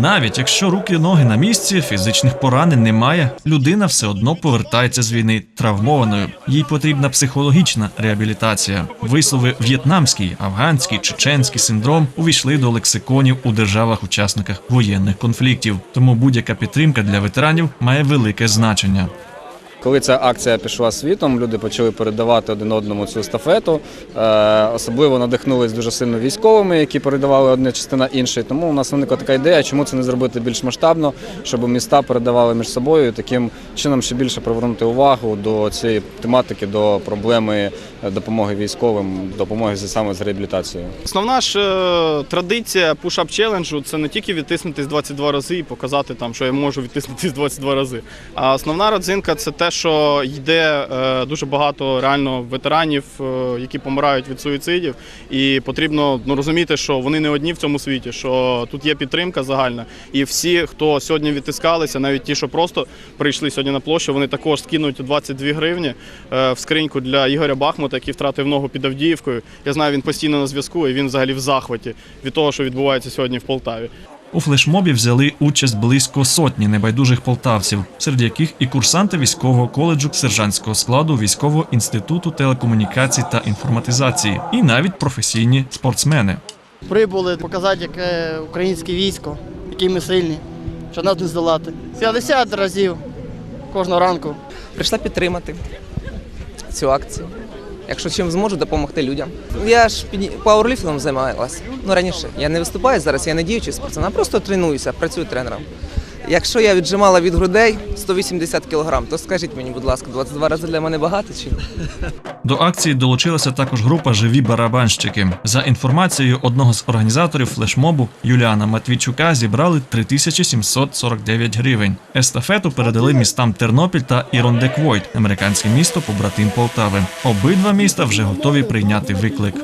Навіть якщо руки ноги на місці, фізичних поранень немає, людина все одно повертається з війни травмованою. Їй потрібна психологічна реабілітація. Вислови в'єтнамський, афганський, чеченський синдром увійшли до лексиконів у державах-учасниках воєнних конфліктів. Тому будь-яка підтримка для ветеранів має велике значення. Коли ця акція пішла світом, люди почали передавати один одному цю естафету. Е, Особливо надихнулись дуже сильно військовими, які передавали одна частина іншої. Тому у нас виникла така ідея, чому це не зробити більш масштабно, щоб міста передавали між собою і таким чином ще більше привернути увагу до цієї тематики, до проблеми допомоги військовим, допомоги саме з реабілітацією. Основна ж е, традиція пуш-ап челенджу це не тільки відтиснутись 22 рази і показати там, що я можу відтиснутись 22 рази. А основна родзинка це те, що йде е, дуже багато реально ветеранів, е, які помирають від суїцидів, і потрібно ну, розуміти, що вони не одні в цьому світі, що тут є підтримка загальна. І всі, хто сьогодні відтискалися, навіть ті, що просто прийшли сьогодні на площу, вони також скинуть 22 гривні е, в скриньку для Ігоря Бахмута, який втратив ногу під Авдіївкою. Я знаю, він постійно на зв'язку, і він взагалі в захваті від того, що відбувається сьогодні в Полтаві. У флешмобі взяли участь близько сотні небайдужих полтавців, серед яких і курсанти військового коледжу сержантського складу військового інституту телекомунікацій та інформатизації, і навіть професійні спортсмени. Прибули показати, яке українське військо, які ми сильні, що нас не здолати. 50 разів кожного ранку. прийшла підтримати цю акцію. Якщо чим зможу допомогти людям. Я ж пауерліфтингом займалася. Ну раніше я не виступаю зараз, я не діючий спортсмен, а просто тренуюся, працюю тренером. Якщо я віджимала від грудей 180 кг, то скажіть мені, будь ласка, 22 рази для мене багато чи ні? До акції долучилася також група Живі барабанщики. За інформацією одного з організаторів флешмобу Юліана Матвійчука зібрали 3749 гривень. Естафету передали містам Тернопіль та Ірондеквойт, американське місто побратим Полтави. Обидва міста вже готові прийняти виклик.